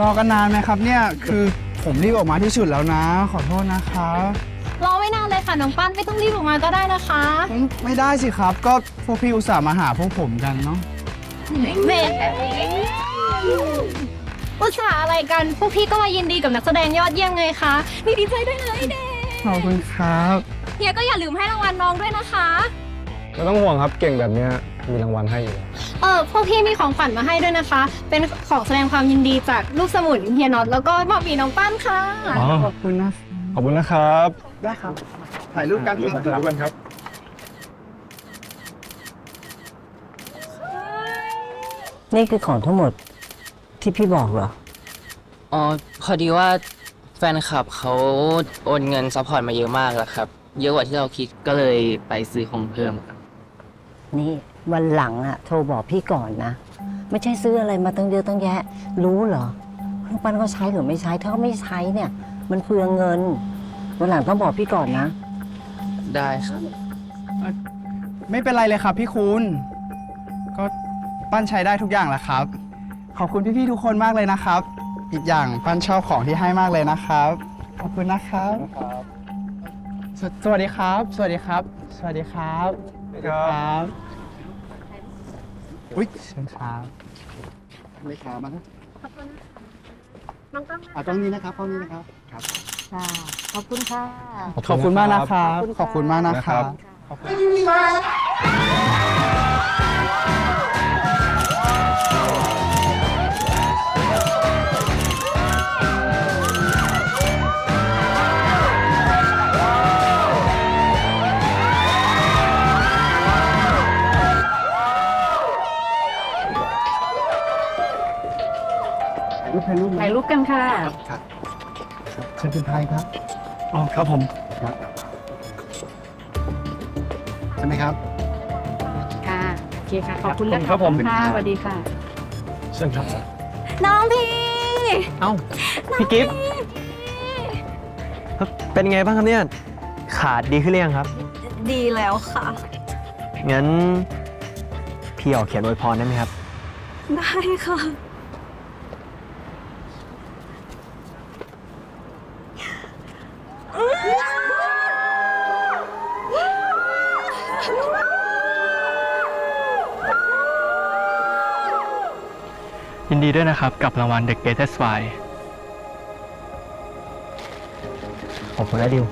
รอกันนานไหมครับเนี่ยคือผมรีบออกมาที่สุดแล้วนะ ขอโทษนะครับรอไม่นานเลยค่ะน้องปั้นไม่ต้องรีบออกมาก็ได้นะคะอืมไม่ได้สิครับ ก็พวกพี่อุตส่าห์มาหาพวกผมกันเนาะเมนอุตส่าห์อะไรกันพวกพี่ก็มายินดีกับนักแสดงยอดเยี่ยมไงคะนี่ดีใจด้วยนะไอเด็กขอบคุณครับเฮียก็อย่าลืมให้รางวัลน้องด้วยนะคะ ไม่ต้องห่วงครับเก่งแบบเนี้ยมีรางวัลให้อยู่แล้ว เออพวกพี่มีของขวัญมาให้ด้วยนะคะ เป็นของแสดงความยินดีจากลูกสมุนเฮียน็อตแล้วก็หมอมีน้องปั้นค่ะ อ๋อขอบคุณนะขอบคุณนะครับ ได้ครับ ถ่ายรูปกันถ่ายรูปกันครับนี่คือของทั้งหมดที่พี่บอกเหรอ อ๋อ พอดีว่าแฟนคลับเขาโอนเงินซัพพอร์ตมาเยอะมากแล้วครับ เยอะกว่าที่เราคิดก็เลยไปซื้อของเพิ่มครับ นี่วันหลังอะโทรบอกพี่ก่อนนะ ไม่ใช่ซื้ออะไรมาตั้งเยอะตั้งแยะ รู้เหรอลูกปั้นเขาใช้หรือไม่ใช้ ถ้าเขาไม่ใช้เนี่ย มันเปลืองเงิน วันหลังต้องบอกพี่ก่อนนะ ได้ครับไม่เป็นไรเลยครับพี่คุณ ก็ปั้นใช้ได้ทุกอย่างแหละครับ ขอบคุณพี่ๆทุกคนมากเลยนะครับ อีกอย่างปั้นชอบของที่ให้มากเลยนะครับ ขอบคุณนะครับ สวสวัสดีครับ สวัสดีครับ สวัสดีครับสวัสดี ครับอุ้ยเชิญครับเลขามาครับน้องปั้นอะตรงนี้นะครับตรงนี้นะครับ ครับ ค่ะ ขอบคุณค่ะ ขอบคุณมากนะครับ ขอบคุณมากนะครันะครับบขอบคุณ ถ่ายรูปถ่ายรูปถ่ายรูปกันค่ะ ครับเชิญคุณไทยครับอ๋อครับผมใช่ไหมครับ ค่ะโอเคค่ะขอบคุณนะครับผม ค่ะสวัสดีค่ะ เชิญครับ น้องพี่ เอ้าพี่กิฟต์เป็นไงบ้างครับเนี่ย ขาดดีขึ้นหรือยังครับ ดีแล้วค่ะ งั้น พี่ออกเขียนอวยพรได้ไหมครับ ได้ค่ะ ยินดีด้วยนะครับ กับรางวัล The Greatest Spy ขอบคุณนะดิว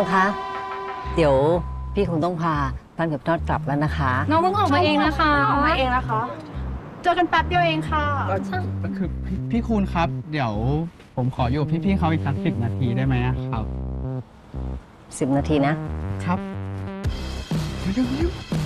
องๆคะ เดี๋ยวพี่คงต้องพาพันกับนอดกลับแล้วนะคะ น้องเพิ่งออกมาเองนะคะออกมาเองนะคะ เจอกันแป๊บเดียวเองค่ะก็คือพี่พี่คุณครับ เดี๋ยวผมขออยู่กับพี่ๆเขาอีกสักสิบนาทีได้ไหมอะครับ10นาทีนะ ครับเร็วๆ